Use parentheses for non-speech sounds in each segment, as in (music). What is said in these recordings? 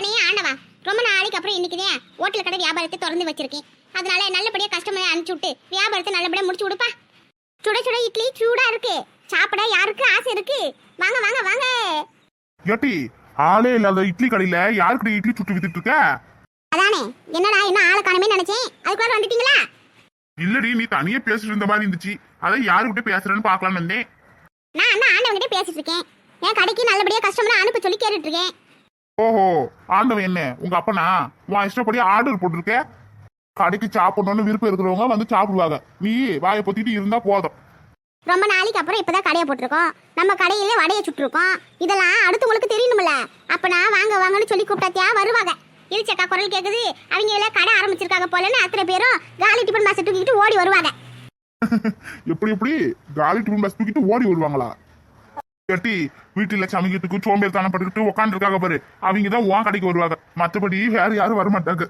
அப்பனே ஆண்டவா. ரொம்ப நாளைக்கு அப்புறம் இன்னைக்குதான் ஹோட்டல் கடை வியாபாரத்தை திறந்து வச்சிருக்கேன். அதனால நல்லபடியா கஸ்டமரை அனுப்பிச்சு விட்டு வியாபாரத்தை நல்லபடியா முடிச்சு விடுப்பா. சுட சுட இட்லி சூடா இருக்கு. சாப்பிட யாருக்கு ஆசை இருக்கு? வாங்க வாங்க வாங்க. ஏட்டி ஆளே இல்லாத இட்லி கடையில யாருக்கிட்ட இட்லி சுட்டு வித்துட்டு இருக்க? அதானே. என்னடா என்ன ஆளை காணுமே நினைச்சேன். அதுக்குள்ள வந்துட்டீங்களா? இல்லடி நீ தனியா பேசிட்டு இருந்த மாதிரி இருந்துச்சு. அதான் யாருக்கிட்ட பேசுறேன்னு பார்க்கலாம்னு வந்தேன். நான் அண்ணா ஆண்டவங்கிட்ட பேசிட்டு இருக்கேன்? என் கடைக்கு நல்லபடியா கஸ்டமரை அனுப்ப சொல்லி கேட்டுட்டு இருக்கேன். ஓஹோ ஆண்டவன் என்ன? உங்க அப்பனா? உன் இஷ்டப்படி ஆர்டர் போட்டிருக்க? கடைக்கு சாப்பிடணும்னு விருப்பம் இருக்கிறவங்க வந்து சாப்பிடுவாங்க. நீ வாயை பொத்திட்டு இருந்தா போதும். ரொம்ப நாளைக்கு அப்புறம் இப்பதான் கடையை போட்டிருக்கோம். நம்ம கடையிலே வடையை சுட்டிருக்கோம். இதெல்லாம் அடுத்தவங்களுக்கு தெரியணும்ல. அப்ப நான் வாங்க வாங்கன்னு சொல்லி கூப்பிட்டாத்தியா? வருவாங்க. இரிச்சக்கா குரல் கேக்குது. அவங்க எல்லாம் கடை ஆரம்பிச்சிருக்காங்க போலன்னு அத்தனை பேரும் காலி டிஃபன் மாசம் தூக்கிட்டு ஓடி வருவாங்க. (laughs) எப்படி எப்படி? காலி டிஃபன் பஸ் தூக்கிட்டு ஓடி வருவாங்களா? கட்டி வீட்டுல சமைக்கிறதுக்கு சோம்பேறி தானே பட்டுக்கிட்டு உட்காந்துருக்காங்க பாரு. அவங்க தான் உன் கடைக்கு வருவாங்க. மத்தபடி வேற யாரும் வர மாட்டாங்க.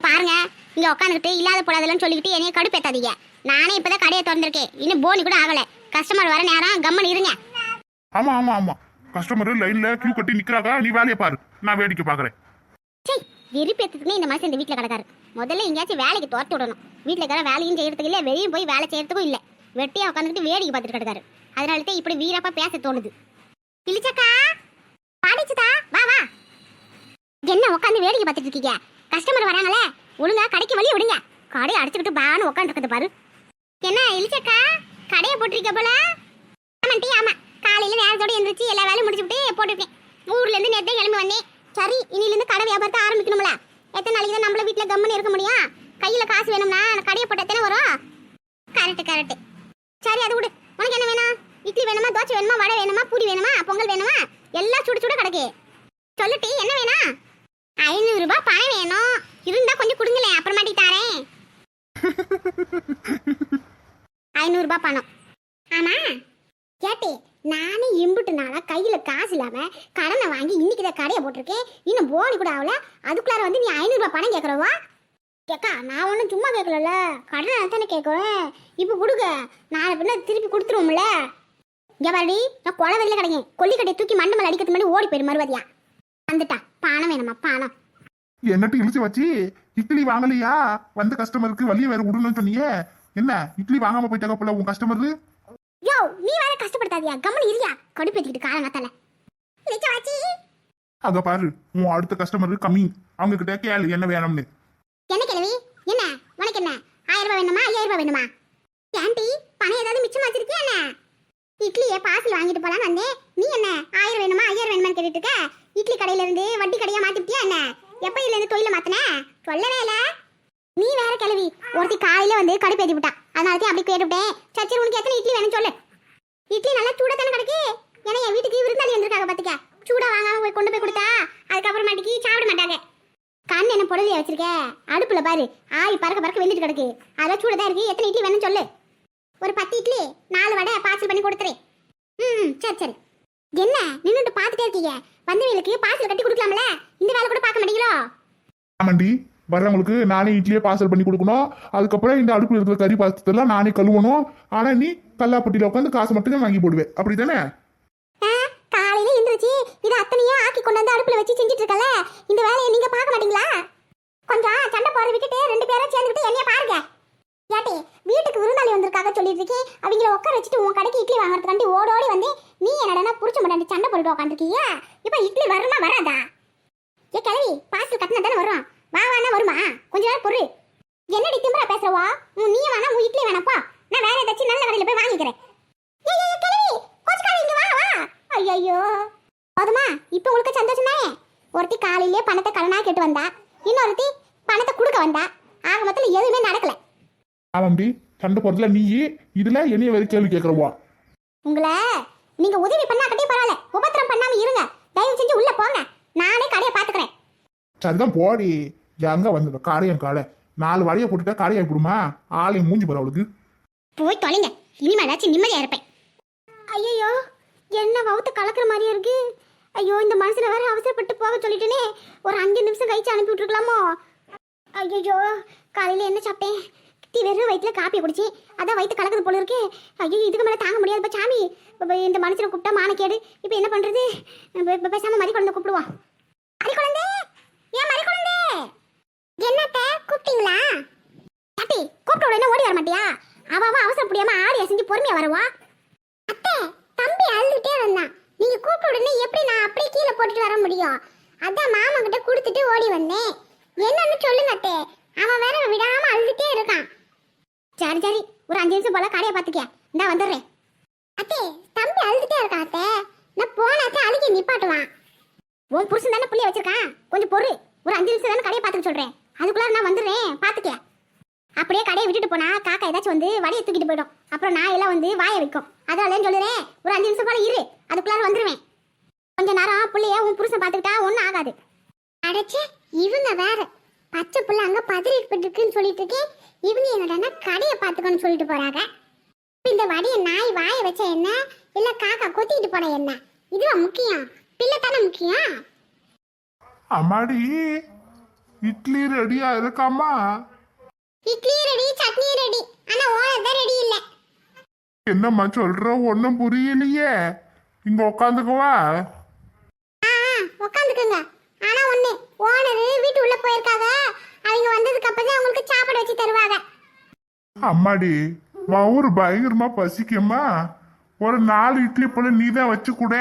பாருங்க இங்க உட்காந்துக்கிட்டு இல்லாத போடாதெல்லாம் சொல்லிக்கிட்டு என்னைய கடுப்பேத்தாதீங்க. நானே இப்பதான் கடையை திறந்திருக்கேன். இன்னும் போனி கூட ஆகல. கஸ்டமர் வர நேரம் கம்மன் இருங்க. ஆமா ஆமா ஆமா. கஸ்டமர் லைன்ல கியூ கட்டி நிக்கிறாங்க. நீ வேலையை பாரு. நான் வேடிக்கை பாக்குறேன் வெறுப்பேத்துக்குன்னு இந்த மாசம் இந்த வீட்டுல கிடக்காரு. முதல்ல எங்கேயாச்சும் வேலைக்கு துரத்து விடணும். வீட்டுல இருக்கிற வேலையும் செய்யறதுக்கு இல்ல வெளியும் போய் வேலை செய்யறதுக்கும் இல்ல. வெட்டியா உட்காந்துக்கிட்டு வேடிக்கை பார்த்துட்டு கிடக்காரு. அதனால தான் இப்படி வீரப்பா பேச தோணுது. இழிச்சக்கா பாடிச்சுதா வா வா. என்ன உட்காந்து வேடிக்கை பார்த்துட்டு இருக்கீங்க? கஸ்டமர் வராங்களே ஒழுங்கா கடைக்கு வழி விடுங்க. கடையை அடிச்சுக்கிட்டு பான்னு உட்காந்துருக்குது பாரு. என்ன இழிச்சக்கா கடையை போட்டிருக்க போல? டீ ஆமா காலையில நேரத்தோட எந்திரிச்சு எல்லா வேலையும் முடிச்சுட்டு போட்டிருக்கேன். ஊர்ல இருந்து நேரத்தே கிளம்பி வந்தேன். சரி இன்னில கடை வியாபாரத்தை ஆரம்பிக்கணும்ல. எத்தனை நாளைக்கு தான் நம்மள வீட்டில் கம்முன்னு இருக்க முடியும்? கையில காசு வேணும்னா கடையை போட்ட எத்தனை வரும்? கரெக்ட் கரெக்ட் சரி அது விடு உனக்கு என்ன வேணும் இட்லி வேணுமா வடை வேணுமா பூரி வேணுமா பொங்கல் வேணுமா? எல்லாம் சுட சுட கிடக்கு. சொல்லுட்டி என்ன வேணும் ஐநூறுரூபா பணம் வேணும். இருந்தா கொஞ்சம் கொடுங்களேன் அப்புறமாட்டி தாரேன். ஐநூறுரூபா பணம். ஆமா? கேட்டி நானே இம்புட்டுனால நாளா காசு இல்லாமல் கடனை வாங்கி இன்னைக்கு தான் கடையை போட்டிருக்கேன். இன்னும் போனி கூட ஆகல. அதுக்குள்ளார வந்து நீ ஐநூறுரூபா பணம் கேட்குறவா? கேக்கா நான் ஒன்றும் சும்மா கேட்கலல்ல. கடனை தானே கேட்குறேன். இப்போ கொடுக்க. நான் பின்ன திருப்பி கொடுத்துருவோம்ல. இங்கே பாடி நான் குள வெளியில் கிடைக்கும் கொல்லிக்கட்டையை தூக்கி மண்டை மேலே அடிக்கிறது முன்னாடி ஓடி போயிரு மறுபடியா வந்துட்டா. பணம் வேணுமா? பணம் என்னட்டு இழுச்சு வச்சு? இட்லி வாங்கலையா? வந்த கஸ்டமருக்கு வழிய வேற விடணும்னு சொன்னீங்க என்ன? இட்லி வாங்காம போயிட்டாங்க போல உன் கஸ்டமர் யோ நீ வேற கஷ்டப்படுத்தாதியா. கம்மன் இருயா. கடுப்பேத்திக்கிட்டு காலங்கத்தால வாச்சி அங்க பாரு உன் அடுத்த கஸ்டமர் கம்மிங். அவங்க கிட்ட கேளு என்ன வேணும்னு. என்ன கிழவி என்ன? உனக்கு என்ன? ஆயிரம் ரூபாய் வேணுமா? ஐயாயிரம் ரூபாய் வேணுமா? ஆண்டி பணம் ஏதாவது மிச்சம் வச்சிருக்கியா என்ன? இட்லியை பார்சல் வாங்கிட்டு போலான்னு வந்தேன். நீ என்ன? ஆயிரம் வேணுமா? ஐயாயிரம் வேணுமான்னு கேட்டுட்டு இருக்க? இட்லி கடையில இருந்து வட்டி கடையா மாத்திட்டியா என்ன? எப்ப இதுல இருந்து தொழில மாத்தின? சொல்லவே இல்ல. நீ வேற கிளவி ஒருத்தி காலையில வந்து கடுப்பு ஏத்தி விட்டா. அதனால தான் அப்படி கேட்டுவிட்டேன் சரி உனக்கு எத்தனை இட்லி வேணும் சொல்லு. இட்லி நல்லா சூடா தானே கிடைக்கு? ஏன்னா என் வீட்டுக்கு விருந்தாளி வந்திருக்காங்க பாத்துக்க. சூடா வாங்காம போய் கொண்டு போய் கொடுத்தா அதுக்கப்புறமாட்டிக்கு சாப்பிட மாட்டாங்க. கண் என்ன புடலையா வச்சிருக்க? அடுப்புல பாரு. ஆய் பறக்க பறக்க வெந்துட்டு கிடக்கு. அதெல்லாம் சூடா தான் இருக்கு. எத்தனை இட்லி வேணும்னு சொல்லு. ஒரு பத்து இட்லி நாலு வடை பார்சல் பண்ணி கொடுத்துறேன். ம் சரி சரி. என்ன? நின்னுட்டு பார்த்துட்டே இருக்கீங்க. வந்தவங்களுக்கு பார்சல் கட்டி கொடுக்கலாம்ல? இந்த வேலை கூட பார்க்க மாட்டீங்களோ? ஆமாண்டி வர்றவங்களுக்கு நானே இட்லியே பார்சல் பண்ணி கொடுக்கணும். அதுக்கப்புறம் இந்த அடுப்புல இருக்கிற கறி பாத்திரத்தெல்லாம் நானே கழுவணும். ஆனா நீ கல்லாப்பட்டியில உட்காந்து காசு மட்டும் தான் வாங்கி போடுவேன் அப்படிதானே? ஆ, காலையில எந்திரிச்சு இது அத்தனையும் ஆக்கி கொண்டு வந்து அடுப்புல வச்சு செஞ்சுட்டு இருக்கல? இந்த வேலையை நீங்க பார்க்க மாட்டீங்களா கொஞ்சம் சண்டை போற விட்டுட்டு ரெண்டு பேரும் சேர்ந்துக்கிட்டு என்னைய பாருங்க ஏட்டி வீட்டுக்கு விருந்தாளி வந்திருக்காக சொல்லிட்டு இருக்கேன் அவங்கள உட்கார வச்சுட்டு உன் கடைக்கு இட்லி வாங்குறதுக்காண்டி ஓடோடி வந்து நீ என்னடா புடிச்ச மாட்டாண்டி சண்டை போட்டுட்டு உட்காந்துருக்கியா இப்போ இட்லி வருமா வராதா? ஏ கிளவி பார்சல் கட்டினா தானே வரும்? வா வானா வருமா? கொஞ்ச நேரம் பொறு. என்னடி திம்பரா பேசுறவா? உன் நீ வேணா உன் இட்லி வேணாப்பா நான் வேற ஏதாச்சும் நல்ல கடையில் போய் வாங்கிக்கிறேன். ஏய், வா, வா. ஐயையோ. போதுமா இப்போ உங்களுக்கு சந்தோஷம் தானே? ஒருத்தி காலையிலே பணத்தை கடனா கேட்டு வந்தா இன்னொருத்தி பணத்தை கொடுக்க வந்தா ஆக மொத்தத்தில் எதுவுமே நடக்கல. ஆமாண்டி சண்டை போறதுல நீ இதுல என்னைய வேற கேள்வி கேட்கறவா உங்களை நீங்க உதவி பண்ணா கட்டியும் பரவாயில்ல. உபத்திரம் பண்ணாம இருங்க. தயவு செஞ்சு உள்ள போங்க. நானே கடையை பாத்துக்கிறேன் சரிதான் போடி. எங்க வந்து காடையும் காடை நாலு வடையை போட்டுட்டா காடையை போடுமா ஆளையும் மூஞ்சி போற அவளுக்கு. போய் தொலைங்க. இனிமேலாச்சும் நிம்மதியா இருப்பேன். ஐயோ என்ன வவுத்த கலக்கிற மாதிரியா இருக்கு. ஐயோ இந்த மனுஷனை வேற அவசரப்பட்டு போக சொல்லிட்டேனே. ஒரு அஞ்சு நிமிஷம் கழிச்சு அனுப்பி விட்டுருக்கலாமோ? ஐயோ காலையில என்ன சாப்பிட்டேன்? பத்தி வெறும் வயிற்றுல காப்பி குடிச்சு அதான் வயிற்று கலக்குது போல இருக்கு. ஐயோ இதுக்கு மேலே தாங்க முடியாதுப்பா சாமி இந்த மனுஷனை கூப்பிட்டா மானக்கேடு. இப்போ என்ன பண்ணுறது பேசாமல் மறி குழந்தை கூப்பிடுவோம் மறி குழந்தை? ஏன் மறி குழந்தை? என்னத்த கூப்பிட்டீங்களா? பாட்டி கூப்பிட்ட உடனே ஓடி வர மாட்டியா? அவன் அவசரப்படியாம ஆடி அசைஞ்சு பொறுமையா வருவா? அத்தை தம்பி அழுதுகிட்டே வந்தான் நீங்க கூப்பிட்ட உடனே எப்படி நான் அப்படியே கீழே போட்டுட்டு வர முடியும்? அதான் மாமா கிட்ட கொடுத்துட்டு ஓடி வந்தேன். என்னன்னு சொல்லுங்க அத்தை. அவன் வேற விடாம அழுதுகிட்டே இருக்கான். சரி சரி. ஒரு அஞ்சு நிமிஷம் போல கடையை பார்த்துக்கியா. நான் வந்துடுறேன். அத்தே தம்பி அழுதுட்டே இருக்கான் அத்தை. நான் போனாத்தே அழுகி நிப்பாட்டுவான். உன் புருஷன் தானே புள்ளிய வச்சிருக்கான்? கொஞ்சம் பொறு. ஒரு அஞ்சு நிமிஷம் தானே கடையை பார்த்துக்க சொல்றேன். அதுக்குள்ள நான் வந்துடுறேன். பார்த்துக்கியா? அப்படியே கடையை விட்டுட்டு போனா காக்கா ஏதாச்சும் வந்து வடையை தூக்கிட்டு போயிடும். அப்புறம் நான் எல்லாம் வந்து வாயை வைக்கும். அதான் சொல்லுறேன் ஒரு அஞ்சு நிமிஷம் போல இரு. அதுக்குள்ளார வந்துருவேன். கொஞ்ச நேரம் புள்ளைய உன் புருஷன் பார்த்துக்கிட்டா ஒன்றும் ஆகாது. அடைச்சே இவங்க வேற. பச்சை புள்ள அங்க பதறிட்டு இருக்குன்னு சொல்லிட்டு இருக்கேன் இவங்க என்னடா கடையை பார்த்துக்கணும்னு சொல்லிட்டு போறாங்க. இந்த வடியை நாய் வாய வச்ச என்ன? இல்ல காக்கா கொத்திட்டு போன என்ன? இதுவா முக்கியம்? பிள்ளை தானே முக்கியம்? அம்மாடி இட்லி ரெடியா இருக்காமா இட்லி ரெடி சட்னி ரெடி. ஆனா ஓனர் தான் ரெடி இல்ல. என்னம்மா சொல்ற? ஒன்றும் புரியலையே. இங்க உட்காந்துக்குவா ஆ உட்காந்துக்குங்க ஆனா ஒண்ணு ஓனர் வீட்டு உள்ள போயிருக்காங்க அவங்க வந்ததுக்கு அப்புறம் தான் உங்களுக்கு சாப்பாடு வச்சு தருவாங்க அம்மாடி வவுறு பயங்கரமா பசிக்குமா? ஒரு நாலு இட்லி போல நீ தான் வச்சு கூட.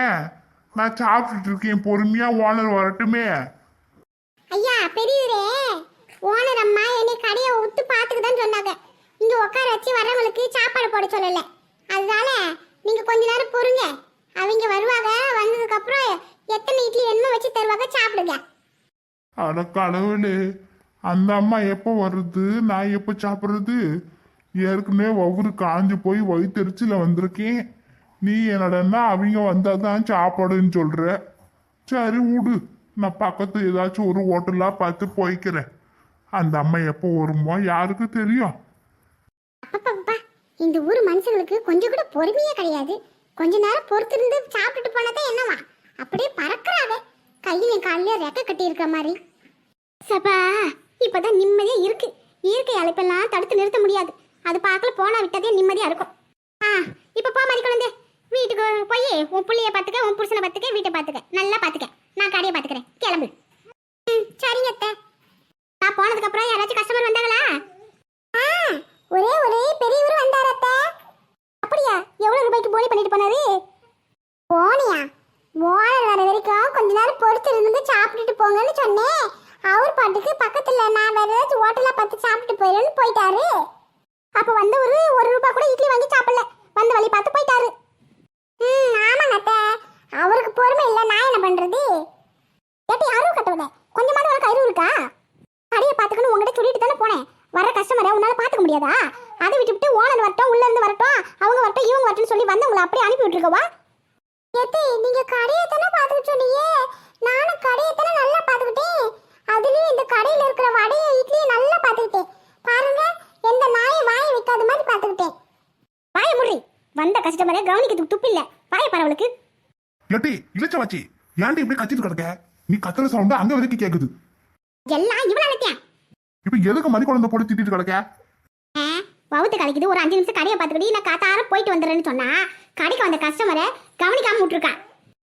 நான் சாப்பிட்டுட்டு இருக்கேன் பொறுமையா ஓனர் வரட்டுமே. ஐயா பெரியவரே ஓனர் அம்மா என்னை கடையை விட்டு பார்த்துக்கு தான் சொன்னாங்க. இங்க உட்கார வச்சு வரவங்களுக்கு சாப்பாடு போட சொல்லல. அதனால நீங்க கொஞ்ச நேரம் பொறுங்க. அவங்க வருவாங்க வந்ததுக்கு அப்புறம் எத்தனை இட்லி வேணுமோ வச்சு தருவாங்க சாப்பிடுங்க. அட கடவுளே அந்த அம்மா எப்போ வருது? நான் எப்போ சாப்பிட்றது? ஏற்கனவே ஒவ்வொரு காஞ்சு போய் வயிற்றுச்சில் வந்திருக்கேன். நீ என்னடன்னா அவங்க வந்தால் தான் சாப்பாடுன்னு சொல்கிற சரி விடு. நான் பக்கத்து ஏதாச்சும் ஒரு ஹோட்டலாக பார்த்து போய்க்கிறேன். அந்த அம்மா எப்போ வருமோ யாருக்கு தெரியும்? இந்த ஊர் மனுஷங்களுக்கு கொஞ்சம் கூட பொறுமையே கிடையாது. கொஞ்ச நேரம் பொறுத்திருந்து சாப்பிட்டுட்டு போனதே என்னவா? அப்படியே பறக்கிறாவே. கையிலையும் காலையில ரெக்க கட்டி இருக்க மாதிரி. சபா இப்பதான் நிம்மதியா இருக்கு. இயற்கை அழைப்பெல்லாம் தடுத்து நிறுத்த முடியாது. அது பார்க்கல போனா விட்டதே நிம்மதியா இருக்கும். ஆ இப்ப போ மாதிரி குழந்தை. வீட்டுக்கு போய் உன் புள்ளைய பாத்துக்க உன் புருஷனை பாத்துக்க வீட்டை பாத்துக்க நல்லா பாத்துக்க நான் கடையை பாத்துக்கிறேன் கிளம்பு. ம் சரிங்க அத்தை. நான் போனதுக்கு அப்புறம் யாராச்சும் கஸ்டமர் வந்தாங்களா? போயிட்டாரு கவனிக்கிறதுக்கு துப்பு இல்ல. வாய பரவலுக்கு ஏட்டி இளைச்ச வச்சி ஏன்டி இப்படி கத்திட்டு கிடக்க? நீ கத்துற சவுண்டு அங்க வரைக்கும் கேக்குது. எல்லாம் இவ்வளவு நினைக்கேன் இப்ப எதுக்கு மதி குழந்தை போட்டு திட்டிட்டு கிடக்க? வவுத்து கலைக்குது ஒரு அஞ்சு நிமிஷம் கடையை பார்த்துக்கிட்டு நான் காத்தார போயிட்டு வந்துடுறேன்னு சொன்னா கடைக்கு வந்த கஸ்டமரை கவனிக்காம விட்டுருக்கான்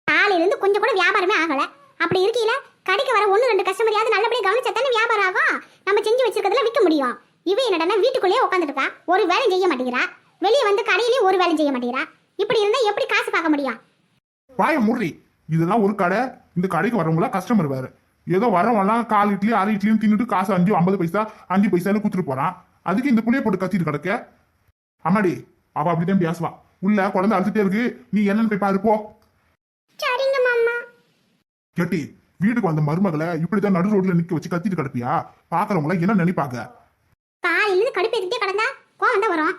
காலையில இருந்து கொஞ்சம் கூட வியாபாரமே ஆகல. அப்படி இருக்கீல கடைக்கு வர ஒன்று ரெண்டு கஸ்டமரையாவது நல்லபடியா கவனிச்சா தானே வியாபாரம் ஆகும்? நம்ம செஞ்சு வச்சிருக்கிறதுல விற்க முடியும். இவ என்னடா வீட்டுக்குள்ளேயே உட்காந்துட்டு இருக்கா? ஒரு வேலையும் செய்ய மாட்டேங்கிறா. வெளியே வந்து கடையிலயும் ஒரு வேலையும் செய்ய மாட்டேங்கிறா. இப்படி இருந்தா எப்படி காசு பார்க்க முடியும்? வாய முறி. இதெல்லாம் ஒரு கடை. இந்த கடைக்கு வரவங்களா கஸ்டமர் வேற. ஏதோ வரவங்கலாம் கால் இட்லி அரை இட்லியும் தின்னுட்டு காசு அஞ்சு ஐம்பது பைசா அஞ்சு பைசான்னு குத்துட்டு போறான். அதுக்கு இந்த புள்ளைய போட்டு கத்திட்டு கிடக்க? அம்மாடி அவ அப்படிதான் பேசுவா. உள்ள குழந்தை அழுத்துட்டே இருக்கு. நீ என்னன்னு போய் பாரு போ. சரிங்க மாமா. கேட்டி வீட்டுக்கு வந்த மருமகளை இப்படிதான் நடு ரோட்ல நிக்க வச்சு கத்திட்டு கிடப்பியா? பாக்குறவங்கள என்ன நினைப்பாங்க? காலையில இருந்து கடுப்பேத்திட்டே கிடந்தா கோவம் தான் வரும்.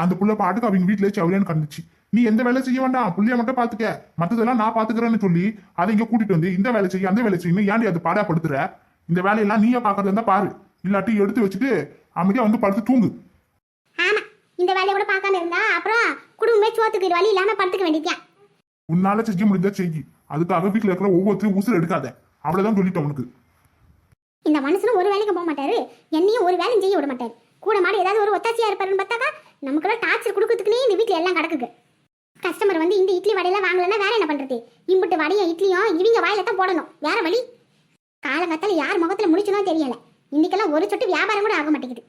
அந்த புள்ள பாட்டுக்கு அவங்க வீட்டுல சவுலியான்னு கிடந்துச்சு நீ எந்த வேலை செய்ய வேண்டாம். புள்ளைய மட்டும் பாத்துக்க. மத்ததெல்லாம் நான் பாத்துக்கிறேன்னு சொல்லி அதை இங்க கூட்டிட்டு வந்து இந்த வேலை செய்ய அந்த வேலை செய்யணும் ஏன்டி அது பாடாப்படுத்துற இந்த வேலையெல்லாம் நீயே பாக்குறதா இருந்தா பாரு. இல்லாட்டி எடுத்து வச்சுட்டு அமைதியா வந்து படுத்து தூங்கு. ஆமா. இந்த வேலையை கூட பார்க்காம இருந்தா அப்புறம் குடும்பமே சோத்துக்கு வழி இல்லாம படுத்துக்க வேண்டியதான் உன்னால செய்ய முடிஞ்சா செய். அதுக்காக வீட்டுல இருக்கிற ஒவ்வொருத்தரும் உசுறு எடுக்காத. அவ்வளவுதான் சொல்லிட்டேன் உனக்கு. இந்த மனுஷனும் ஒரு வேலைக்கு போக மாட்டாரு. என்னையும் ஒரு வேலையும் செய்ய விட மாட்டாரு. கூட மாடி ஏதாவது ஒரு ஒத்தாச்சியா இருப்பாருன்னு பார்த்தாக்கா நமக்கெல்லாம் டார்ச்சர் கொடுக்கறதுக்குனே இந்த வீட்டில் எல்லாம் கிடக்குது. கஸ்டமர் வந்து இந்த இட்லி வடையெல்லாம் வாங்கலன்னா வேற என்ன பண்றது? இம்புட்டு வடையும் இட்லியும் இவங்க வாயில தான் போடணும். வேற வழி? காலகத்தால யார் முகத்துல முடிச்சனோ தெரியல. இன்னைக்கெல்லாம் ஒரு சொட்டு வியாபாரம் கூட ஆக மாட்டேங்குது.